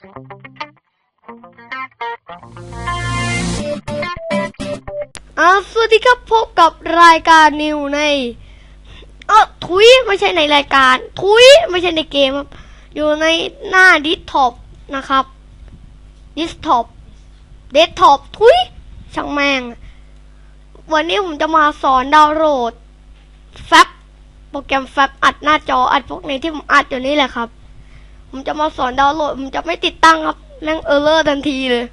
อาสวัสดีครับพบกับรายการนิวในเออทุยไม่ใช่ในรายการ ทุยไม่ใช่ในเกมครับ อยู่ในหน้าดิสท็อปนะครับดิสท็อปเดสท็อปทุยช่างแม่งวันนี้ผมจะมาสอนดาวน์โหลดแฟบโปรแกรมแฟบอัดหน้าจออัดพวกในที่ผมอัดอยู่นี่แหละครับ ผมจะมาสอนดาวน์โหลด ผมจะไม่ติดตั้งครับแม่งเออร์เลอร์ทันทีเลย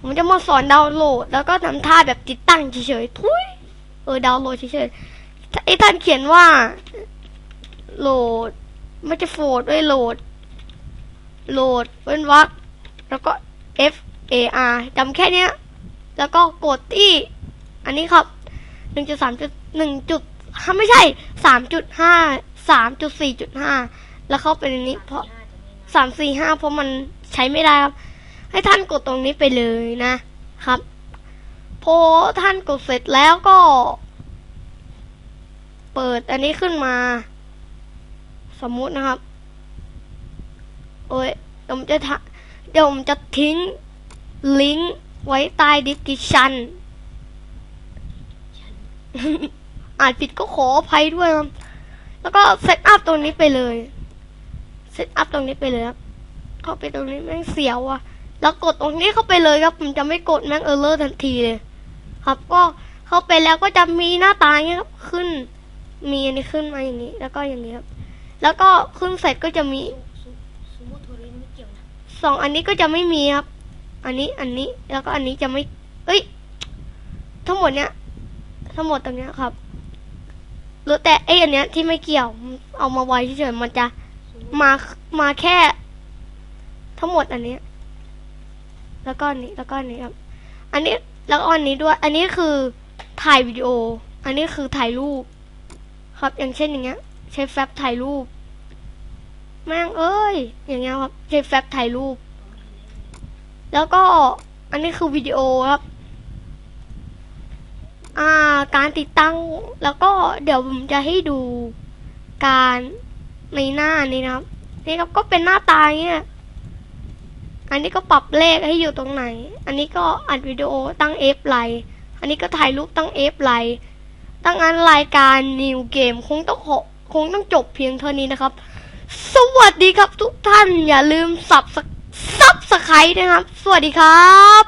ผมจะมาสอนดาวน์โหลด แล้วก็ทำท่าแบบติดตั้งเฉยๆทุยเออดาวน์โหลดเฉยๆไอ้ท่านเขียนว่า โหลดไม่จะโฟดด้วยโหลด โหลดเว้นวรรคแล้วก็ F A R จำแค่เนี้ย แล้วก็กดที่ อันนี้ครับหนึ่งจุดสามจุดหนึ่งจุดไม่ใช่สามจุดห้าสามจุดสี่จุดห้า แล้วเข้าไปในนี้ เพราะสามสี่ห้าเพราะมันใช้ไม่ได้ครับ ให้ท่านกดตรงนี้ไปเลยนะครับ พอท่านกดเสร็จแล้วก็ เปิดอันนี้ขึ้นมา สมมุตินะครับ โอ้ยเดี๋ยวผมจะทะเดี๋ยวผมจะทิ้งลิงก์ไว้ใต้ดิสคริปชันอ่านผิดก็ขออภัยด้วยครับแล้วก็เซตอัพตรงนี้ไปเลย เซตอัพตรงนี้ไปเลยครับเข้าไปตรงนี้แม่งเสียวอะแล้วกดตรงนี้เข้าไปเลยครับผมจะไม่กดแม่งเออร์เลอร์ทันทีเลย ครับก็เข้าไปแล้วก็จะมีหน้าตาอย่างเงี้ยครับขึ้น มีอันนี้ขึ้นมาอย่างนี้ แล้วก็อย่างนี้ครับ แล้วก็ขึ้นเสร็จก็จะมีสองอันนี้ก็จะไม่มีครับ อันนี้อันนี้แล้วก็อันนี้จะไม่ เอ้ย ทั้งหมดเนี้ยทั้งหมดตรงเนี้ยครับหรือแต่ไอ้อันเนี้ยที่ไม่เกี่ยว เอามาไว้เฉยๆมันจะ มามาแค่ ทั้งหมดอันนี้ แล้วก็อันนี้แล้วก็อันนี้ครับ อันนี้แล้วอันนี้ด้วย อันนี้คือถ่ายวิดีโอ อันนี้คือถ่ายรูป ครับอย่างเช่นอย่างเงี้ย ใช้แฟบถ่ายรูป แม่งเอ้ย อย่างเงี้ยครับ ใช้แฟบถ่ายรูป แล้วก็อันนี้คือวิดีโอครับอ่าการติดตั้งแล้วก็เดี๋ยวผมจะให้ดูการ ในหน้านี้นะครับ นี่ครับก็เป็นหน้าตาเงี้ยอันนี้ก็ปรับเลขให้อยู่ตรงไหน อันนี้ก็อัดวิดีโอตั้งเอฟไลน์อันนี้ก็ถ่ายรูปตั้งเอฟไลน์ตั้งอันรายการนิวเกมคงต้องคงต้องจบเพียงเท่านี้นะครับ สวัสดีครับทุกท่านอย่าลืมสับสับสไครต์นะครับ สวัสดีครับ